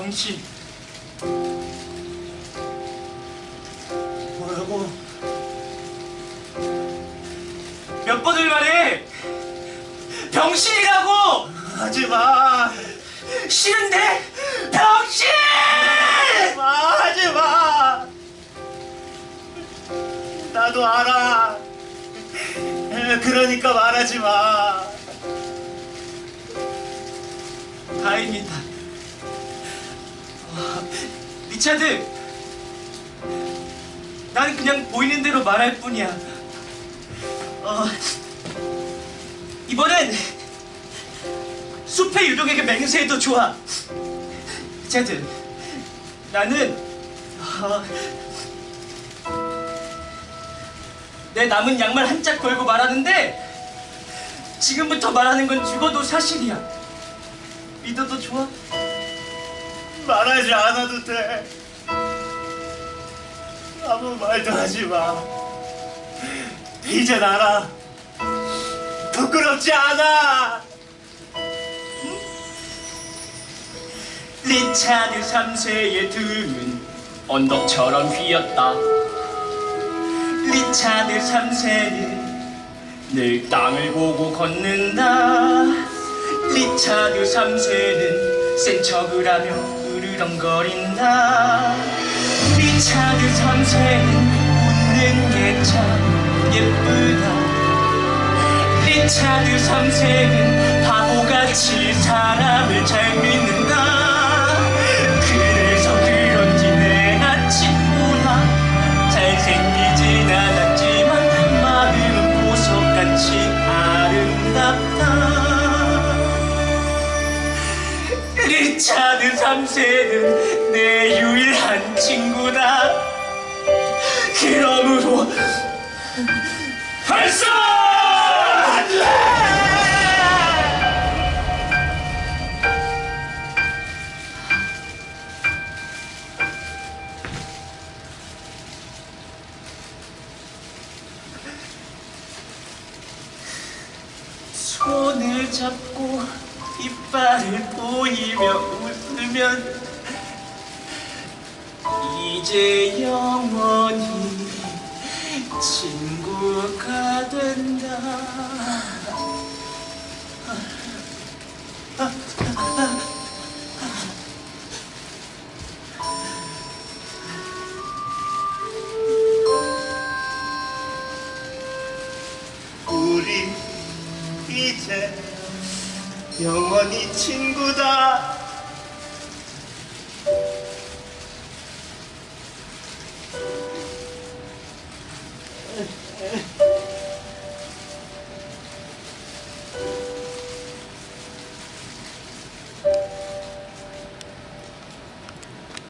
음식 뭐라고? 몇 번을 말해? 병신이라고! 하지마. 싫은데? 병신! 하지마. 나도 알아. 그러니까 말하지마. 다행이다. 리차드! 난 그냥 보이는 대로 말할 뿐이야. 어, 이번엔 숲의 유령에게 맹세해도 좋아. 리차드, 나는 어, 내 남은 양말 한 짝 걸고 말하는데 지금부터 말하는 건 죽어도 사실이야. 믿어도 좋아? 말하지 않아도 돼. 아무 말도 하지 마. 이제 알아. 부끄럽지 않아. 리차드 3세의 등은 언덕처럼 휘었다. 리차드 3세는 늘 땅을 보고 걷는다. 리차드 3세는 센 척을 하며 떵거린다 우리 차들 선세 웃는 게참 예쁘다. 우리 차들 선세는 바보같이 현재는 내 유일한 친구다. 그러므로 발사! 손을 잡고 이빨 보이며 웃으면 이제 영원히 친구가 된다. 우리 이제 영원히 친구다.